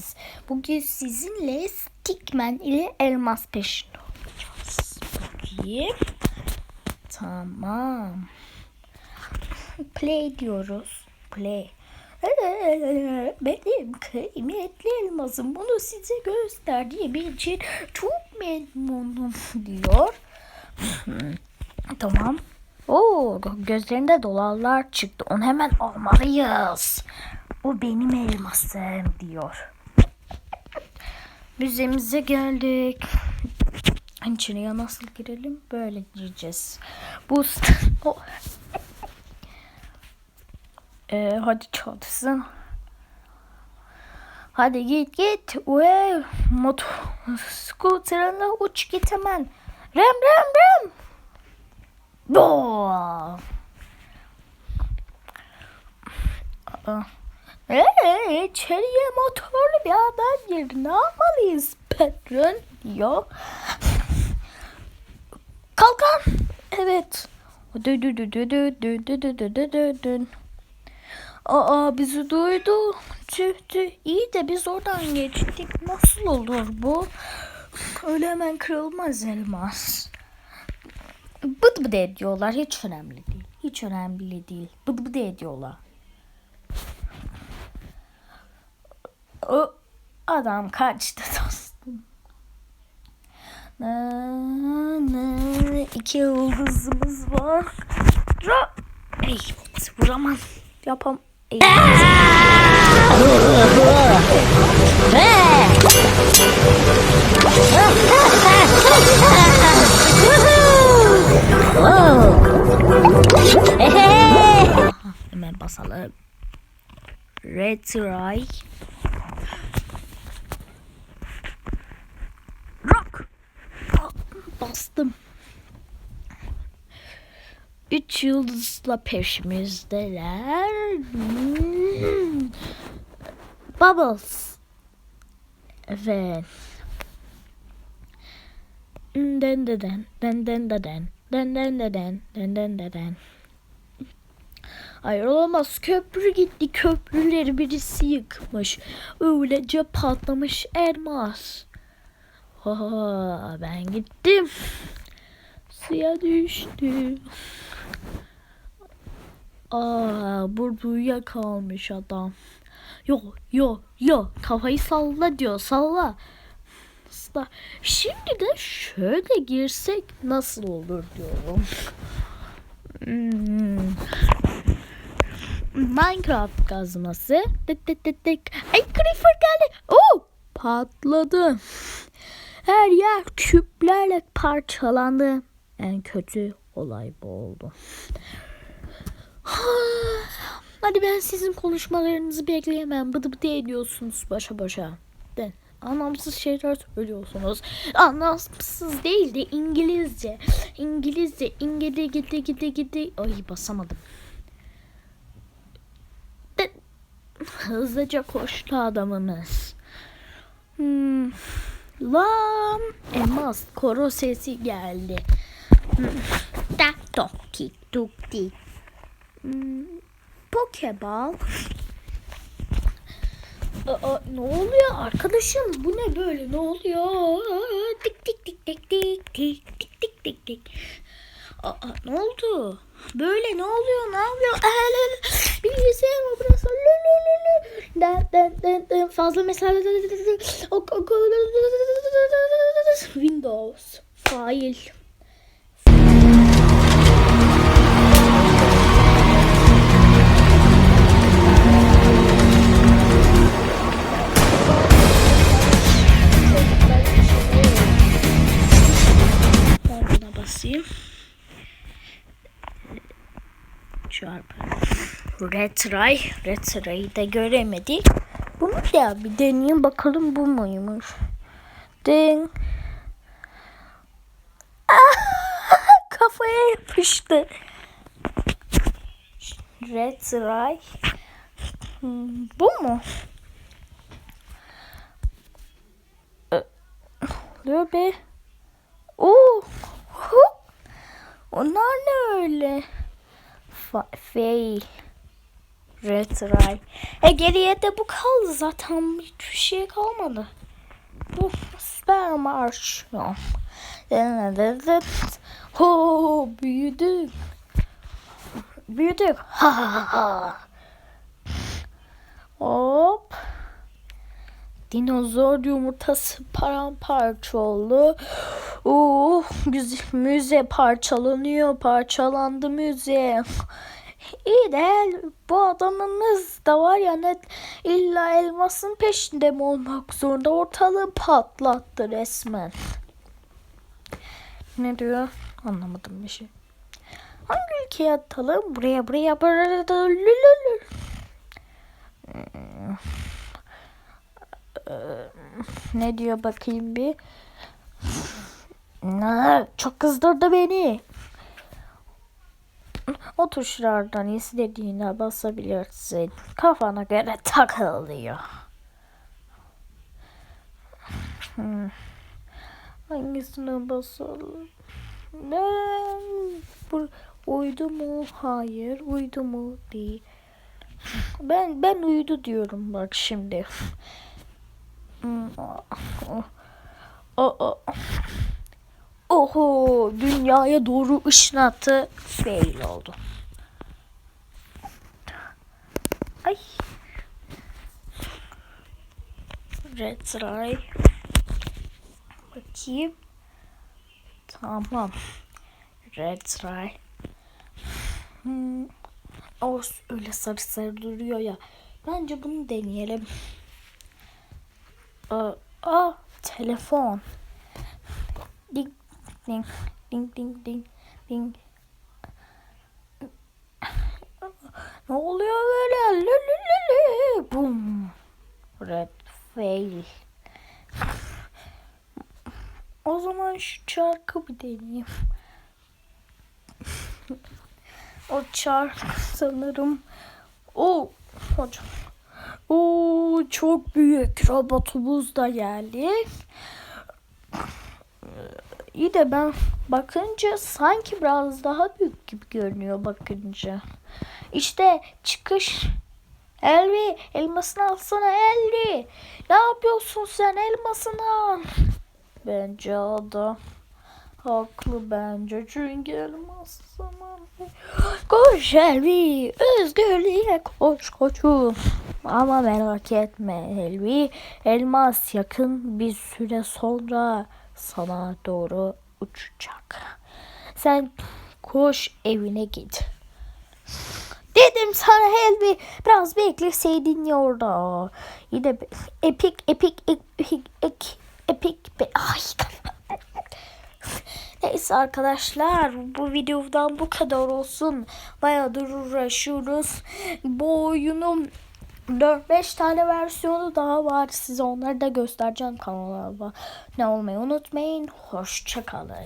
geldiniz. Bugün sizinle Stickman ile elmas peşinde olacağız. Bakayım. Tamam. Play diyoruz. Play. Benim kıymetli elmasım bunu size gösterdiğim için çok memnunum diyor. tamam. Oo, gözlerinde dolarlar çıktı. Onu hemen almalıyız. O benim elmasım diyor. Müzemize geldik. İçeriye nasıl girelim? Böyle gireceğiz. Bu o. Ee, hadi çalışsın. Hadi git git. Uy, motor scooter'ına uç git hemen. Rem rem rem. Bo. Aa. Ee, içeriye motorlu bir adam girdi. Ne yapmalıyız patron diyor. Kalkan. Evet. Dü dü dü dü dü dü dü dü dü dü dü dü. Aa bizi duydu. Tüh tüh. İyi de biz oradan geçtik. Nasıl olur bu? Öyle hemen kırılmaz elmas. Bıd bıd ediyorlar. Hiç önemli değil. Hiç önemli değil. Bıd bıd ediyorlar. O adam kaçtı dostum. İki yıldızımız var. Ra Ey, vuramam. Yapam. Ey. Hemen basalım. Retry. bastım. Üç yıldızla peşimizdeler. Bubbles. Evet. Den de den, den den de den, den den de den, den den de den. Hayır olamaz köprü gitti köprüleri birisi yıkmış öylece patlamış elmas. Ben gittim suya düştüm Aa, burada uyuyakalmış adam Yo yo yo kafayı salla diyor salla Salla. Şimdi de şöyle girsek nasıl olur diyorum. Hmm. Minecraft kazması. Tık tık tık tık. Ay Creeper geldi. Oo, patladı. Her yer küplerle parçalandı. En kötü olay bu oldu. Hadi ben sizin konuşmalarınızı bekleyemem. Bıdı bıdı ediyorsunuz başa başa. De, anlamsız şeyler söylüyorsunuz. Anlamsız değil de İngilizce. İngilizce. İngilizce gidi gidi gidi. Ay basamadım. De, hızlıca koştu adamımız. Hmm. Lam elmas koro sesi geldi. Tak tok tik tuk tik. Hmm. Pokeball. Aa, ne oluyor arkadaşım? Bu ne böyle? Ne oluyor? Tik tik tik tik tik tik tik tik tik tik. Aa, ne oldu? Böyle ne oluyor? Ne yapıyor? fazla mesafede Windows fail basayım. Çarpı. Retry. Retry'yi de göremedik. Bunu da bir deneyeyim bakalım bu muymuş. Ding. Ah, kafaya yapıştı. Retry. Hmm, Bu mu? Oluyor be? Oo. Onlar ne öyle? Fa fail. Retry. E geriye de bu kaldı zaten hiçbir şey kalmadı. Bu süper marş. Ho büyüdük. Büyüdük. Ha ha ha. Hop. Dinozor yumurtası paramparça oldu. Uh, müze parçalanıyor. Parçalandı müze. İyi de bu adamımız da var ya net illa elmasın peşinde mi olmak zorunda ortalığı patlattı resmen. Ne diyor? Anlamadım bir şey. Hangi ülkeye atalım? Buraya buraya buraya. Lülülü. Ne diyor bakayım bir. Çok kızdırdı beni. O tuşlardan istediğine basabilirsin. Kafana göre takılıyor. Hmm. Hangisine basalım? Ben bu uydu mu? Hayır, uydu mu? Değil. Ben ben uydu diyorum bak şimdi. Hmm, o- o- Oho, dünyaya doğru ışınatı fail oldu. Ay. Red. Bakayım. Tamam. Red. Hmm. O öyle sarı sarı duruyor ya. Bence bunu deneyelim. Aa, aa telefon. Ding ding ding ding ding ding. Ne oluyor böyle? Lü lü lü lü. Boom. Red fail. O zaman şu çarkı bir deneyeyim. o çark sanırım. O hocam. Oo çok büyük robotumuz da geldi. İyi de ben bakınca sanki biraz daha büyük gibi görünüyor bakınca. İşte çıkış. Elvi elmasını alsana Elvi. Ne yapıyorsun sen elmasını al. Bence adam haklı bence çünkü elmas zaman. Koş Elvi özgürlüğe koş koçum. Ama merak etme Elvi elmas yakın bir süre sonra sana doğru uçacak. Sen koş evine git. Dedim sana Helvi biraz bekleseydin ya orada. Yine epik epik epik epik epik be ay. Neyse arkadaşlar bu videodan bu kadar olsun. Bayağıdır uğraşıyoruz. Bu oyunun 4-5 tane versiyonu daha var. Size onları da göstereceğim kanala. Ne olmayı unutmayın. Hoşçakalın.